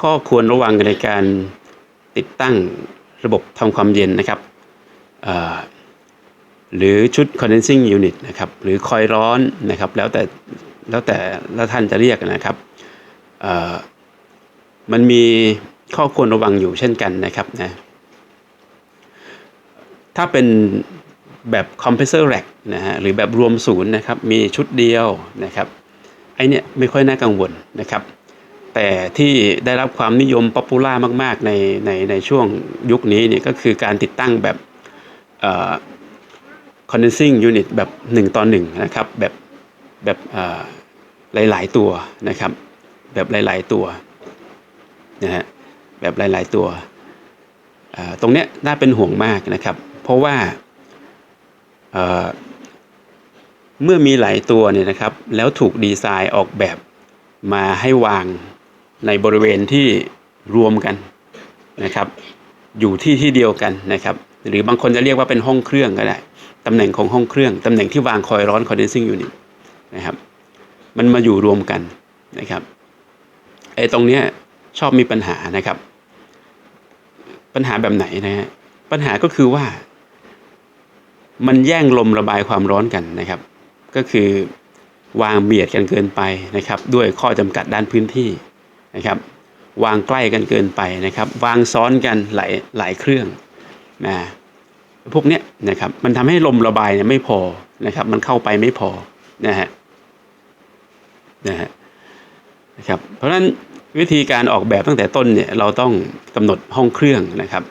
ข้อควรระวังในการติดตั้งระบบทำความเย็นนะครับหรือชุด condensing unit นะครับหรือคอยร้อนนะครับแล้วแต่แล้วแต่ล้วท่านจะเรียกนะครับมันมีข้อควรระวังอยู่เช่นกันนะครับนะถ้าเป็นแบบ compressor rack นะฮะหรือแบบรวมศูนย์นะครับมีชุดเดียวนะครับไอเนี่ยไม่ค่อยน่ากังวลนะครับ แต่ที่ได้รับความนิยมป๊อปปูล่ามาก ๆ ในในในช่วงยุคนี้เนี่ยก็คือการติดตั้งแบบเอ่อ condensing unit แบบ 1 ต่อ 1 นะครับ แบบแบบหลาย ๆ ตัวนะครับ แบบหลาย ๆ ตัวนะฮะแบบหลาย ๆ ตัว ตรงเนี้ยน่าเป็นห่วงมากนะครับ เพราะว่าเมื่อมีหลายตัวเนี่ยนะครับ แล้วถูกดีไซน์ออกแบบมาให้วาง ในบริเวณที่รวมกันนะครับ อยู่ที่ที่เดียวกันนะครับ หรือบางคนจะเรียกว่าเป็นห้องเครื่องก็ได้ตำแหน่งของห้องเครื่องตำแหน่งที่วางคอยร้อน condensing unit นะครับ มันมาอยู่รวมกันนะครับไอ้ตรงเนี้ยชอบมีปัญหานะครับ ปัญหาแบบไหนนะฮะปัญหาก็คือว่า มันแย่งลมระบายความร้อนกันนะครับ ก็คือวางเบียดกันเกินไปนะครับ ด้วยข้อจำกัดด้านพื้นที่ นะครับ วางใกล้กันเกินไปนะครับ วางซ้อนกันหลายหลายเครื่องนะพวกเนี้ยนะครับมันทำให้ลมระบายเนี่ยไม่พอนะครับ มันเข้าไปไม่พอนะฮะนะฮะนะครับ เพราะฉะนั้นวิธีการออกแบบตั้งแต่ต้นเนี่ยเราต้องกำหนดห้องเครื่องนะครับ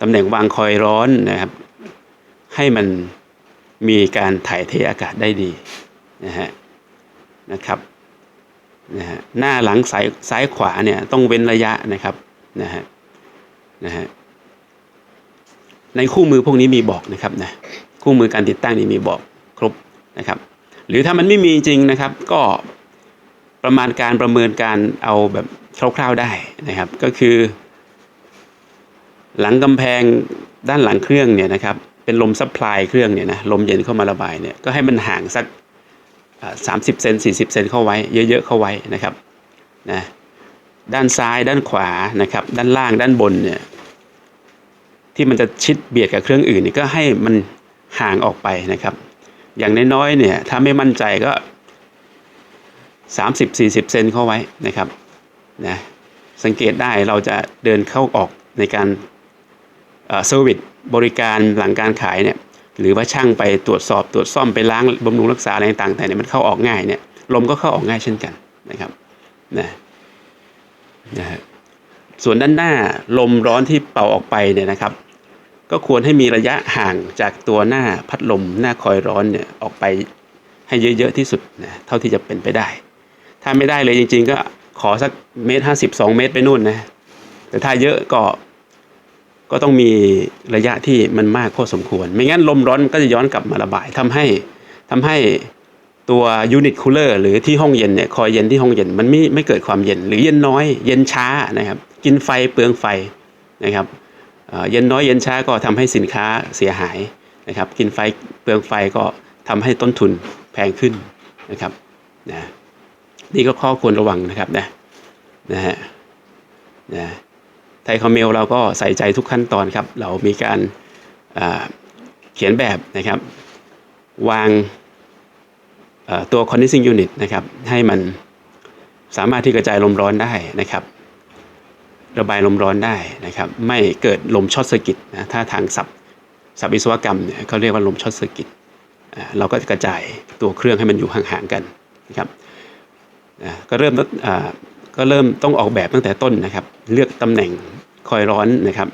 ตำแหน่งวางคอยร้อนนะครับ ให้มันมีการถ่ายเทอากาศได้ดีนะฮะนะครับ นะฮะหน้าหลังซ้ายซ้ายขวาเนี่ยต้องเว้นระยะนะครับนะฮะนะฮะในคู่มือพวกนี้มีบอกนะครับนะคู่มือการติดตั้งนี่มีบอกครบนะครับ หรือถ้ามันไม่มีจริงนะครับ ก็ประมาณการประเมินการเอาแบบคร่าวๆได้นะครับ ก็คือ หลังกำแพงด้านหลังเครื่องเนี่ยนะครับเป็นลมซัพพลายเครื่องเนี่ยนะลมเย็นเข้ามาระบายเนี่ยก็ให้มันห่างสัก สามสิบเซนสี่สิบเซนเข้าไว้เยอะๆเข้าไว้นะครับนะด้านซ้ายด้านขวานะครับ ด้านล่างด้านบนเนี่ยที่มันจะชิดเบียดกับเครื่องอื่นนี่ก็ให้มันห่างออกไปนะครับ อย่างน้อยๆเนี่ยถ้าไม่มั่นใจก็สามสิบสี่สิบเซนเข้าไว้นะครับนะสังเกตได้เราจะเดินเข้าออกในการเซอร์วิสบริการหลังการขายเนี่ย หรือว่าช่างไปตรวจสอบตรวจซ่อมไปล้างบำรุงรักษาอะไรต่างๆแต่เนี่ยมันเข้าออกง่ายเนี่ยลมก็เข้าออกง่ายเช่นกันนะครับนะนะฮะส่วนด้านหน้าลมร้อนที่เป่าออกไปเนี่ยนะครับ ก็ควรให้มีระยะห่างจากตัวหน้าพัดลมหน้าคอยร้อนเนี่ยออกไปให้เยอะๆที่สุดนะเท่าที่จะเป็นไปได้ ถ้าไม่ได้เลยจริง ๆ ก็ขอสักเมตรห้าสิบสองเมตรไปนู่นนะแต่ถ้าเยอะก็ ก็ต้องมีระยะที่มันมากพอสมควร ไม่งั้นลมร้อนก็จะย้อนกลับมาระบายทำให้ทำให้ตัวยูนิตคูลเลอร์หรือที่ห้องเย็นเนี่ยคอยเย็นที่ห้องเย็นมันไม่ไม่เกิดความเย็น หรือเย็นน้อยเย็นช้านะครับกินไฟเปลืองไฟนะครับเย็นน้อยเย็นช้าก็ทำให้สินค้าเสียหายนะครับกินไฟเปลืองไฟก็ทำให้ต้นทุนแพงขึ้นนะครับนะนี่ก็ข้อควรระวังนะครับนะนะฮะนะ ไทยคอมเมลเราก็ใส่ใจทุกขั้นตอนครับ เรามีการเขียนแบบนะครับ วางตัว condensing unit นะครับ ให้มันสามารถที่กระจายลมร้อนได้นะครับ ระบายลมร้อนได้นะครับ ไม่เกิดลมช็อตเซอร์กิตนะถ้าทางศัพท์ศัพท์วิศวกรรมเนี่ยเขาเรียกว่าลมช็อตเซอร์กิตเราก็จะกระจายตัวเครื่องให้มันอยู่ห่างๆกันนะครับก็เริ่มก็เริ่มต้องออกแบบตั้งแต่ต้นนะครับ เลือกตำแหน่ง คอยร้อนนะครับ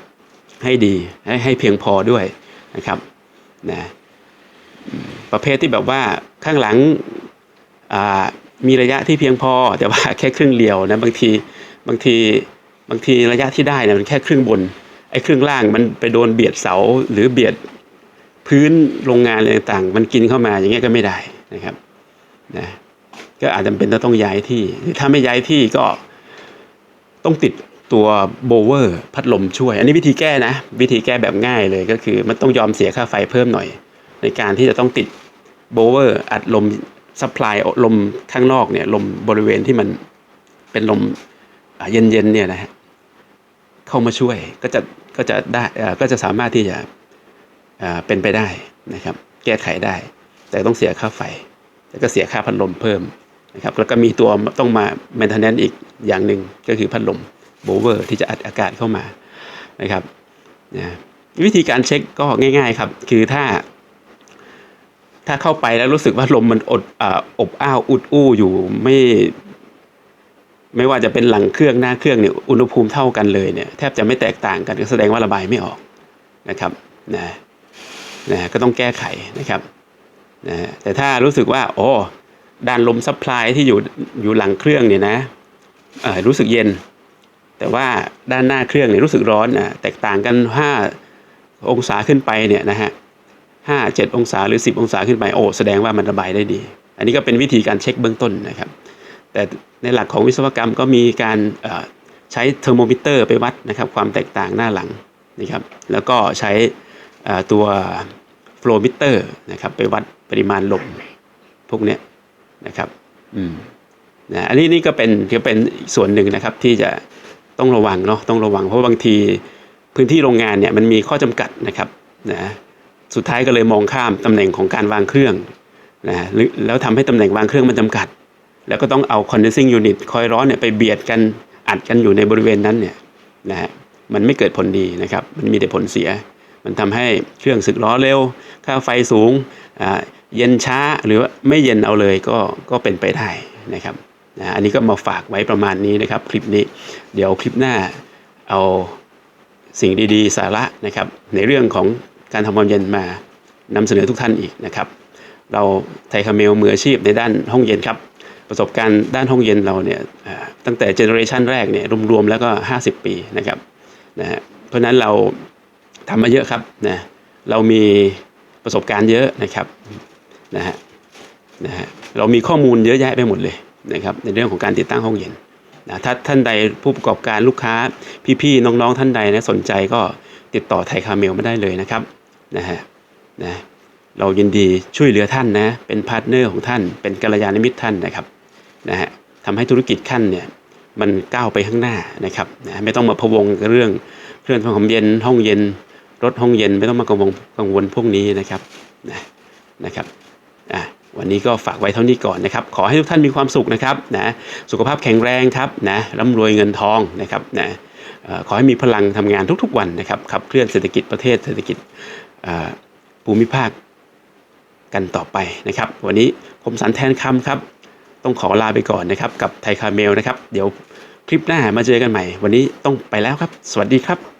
ให้ดีให้ให้เพียงพอด้วยนะครับนะประเภทที่แบบว่าข้างหลังมีระยะที่เพียงพอ แต่ว่าแค่ครึ่งเดียวนะบางทีบางทีบางทีระยะที่ได้นะมันแค่ครึ่งบนไอ้ครึ่งล่างมันไปโดนเบียดเสาหรือเบียดพื้นโรงงานอะไรต่างๆ มันกินเข้ามาอย่างเงี้ยก็ไม่ได้นะครับนะก็อาจจะเป็นต้องย้ายที่ถ้าไม่ย้ายที่ก็ต้องติด ตัวโบเวอร์พัดลมช่วย อันนี้วิธีแก้นะ วิธีแก้แบบง่ายเลยก็คือมันต้องยอมเสียค่าไฟเพิ่มหน่อย ในการที่จะต้องติดโบเวอร์อัดลมซัพพลายลมข้างนอกเนี่ยลมบริเวณที่มันเป็นลมเย็นๆเนี่ยนะฮะเข้ามาช่วยก็จะก็จะได้ก็จะสามารถที่จะเป็นไปได้นะครับ แก้ไขได้ แต่ต้องเสียค่าไฟแล้วก็เสียค่าพัดลมเพิ่มนะครับแล้วก็มีตัวต้องมา maintenance อีกอย่างหนึ่งก็คือพัดลม โบเวอร์ที่จะอัดอากาศเข้ามานะครับนะวิธีการเช็คก็ง่าย ๆ ครับ คือถ้า ถ้าเข้าไปแล้วรู้สึกว่าลมมันอดออบอ้าวอุดอู้อยู่ไม่ไม่ว่าจะเป็นหลังเครื่องหน้าเครื่องเนี่ยอุณหภูมิเท่ากันเลยเนี่ยแทบจะไม่แตกต่างกันก็แสดงว่าระบายไม่ออกนะครับนะนะก็ต้องแก้ไขนะครับนะแต่ถ้ารู้สึกว่าโอ้ด้านลมซัพพลายที่อยู่อยู่หลังเครื่องเนี่ยนะรู้สึกเย็น แต่ว่าด้านหน้าเครื่องเนี่ยรู้สึกร้อนนะแตกต่างกันห้าองศาขึ้นไปเนี่ยนะฮะห้าเจ็ดองศาหรือสิบองศาขึ้นไปโอ้แสดงว่ามันระบายได้ดี อันนี้ก็เป็นวิธีการเช็คเบื้องต้นนะครับ แต่ในหลักของวิศวกรรมก็มีการเอ่อใช้เทอร์โมมิเตอร์ไปวัดนะครับความแตกต่างหน้าหลังนะครับ แล้วก็ใช้เอ่อตัวโฟล w มิเตอร์นะครับไปวัดปริมาณลมพวกเนี้ยนะครับ อืมนะอันนี้นี่ก็เป็นก็เป็นอีกส่วนหนึ่งนะครับที่จะ ต้องระวังเนาะต้องระวังเพราะบางทีพื้นที่โรงงานเนี่ยมันมีข้อจำกัดนะครับนะสุดท้ายก็เลยมองข้ามตำแหน่งของการวางเครื่องนะแล้วทำให้ตำแหน่งวางเครื่องมันจำกัด แล้วก็ต้องเอา condensing unit คอยร้อนเนี่ยไปเบียดกันอัดกันอยู่ในบริเวณนั้นเนี่ยนะฮะมันไม่เกิดผลดีนะครับ มันมีแต่ผลเสีย มันทำให้เครื่องสึกล้อเร็ว ค่าไฟสูงอ่าเย็นช้าหรือว่าไม่เย็นเอาเลยก็ก็เป็นไปได้นะครับ นะอันนี้ก็มาฝากไว้ประมาณนี้นะครับ คลิปนี้เดี๋ยวคลิปหน้าเอาสิ่งดีๆ สาระนะครับ ในเรื่องของการทำความเย็นมานำเสนอทุกท่านอีกนะครับ เราไทยคาเมลมืออาชีพในด้านห้องเย็นครับ ประสบการณ์ด้านห้องเย็นเราเนี่ยตั้งแต่เจเนอเรชันแรกเนี่ยรวมๆแล้วก็ 50 ปีนะครับนะเพราะฉะนั้นเราทำมาเยอะครับนะเรามีประสบการณ์เยอะนะครับนะฮะนะฮะเรามีข้อมูลเยอะแยะไปหมดเลย นะครับในเรื่องของการติดตั้งห้องเย็นนะถ้าท่านใดผู้ประกอบการลูกค้าพี่ๆน้องๆท่านใดนะสนใจก็ติดต่อไทยคาเมลมาได้เลยนะครับนะฮะนะเรายินดีช่วยเหลือท่านนะเป็นพาร์ทเนอร์ของท่าน เป็นกัลยาณมิตรท่านนะครับนะฮะทำให้ธุรกิจขั้นเนี่ยมันก้าวไปข้างหน้านะครับนะไม่ต้องมาพะวงกับเรื่องเครื่องทำความเย็นห้องเย็น รถห้องเย็นไม่ต้องมากังวลกังวลพวกนี้นะครับนะนะครับ วันนี้ก็ฝากไว้เท่านี้ก่อนนะครับ ขอให้ทุกท่านมีความสุขนะครับนะสุขภาพแข็งแรงครับนะร่ำรวยเงินทองนะครับนะขอให้มีพลังทำงานทุกๆวันนะครับขับเคลื่อนเศรษฐกิจประเทศเศรษฐกิจภูมิภาคกันต่อไปนะครับ วันนี้ผมสันแทนคำครับ ต้องขอลาไปก่อนนะครับ กับไทยคาเมลนะครับ เดี๋ยวคลิปหน้ามาเจอกันใหม่ วันนี้ต้องไปแล้วครับ สวัสดีครับ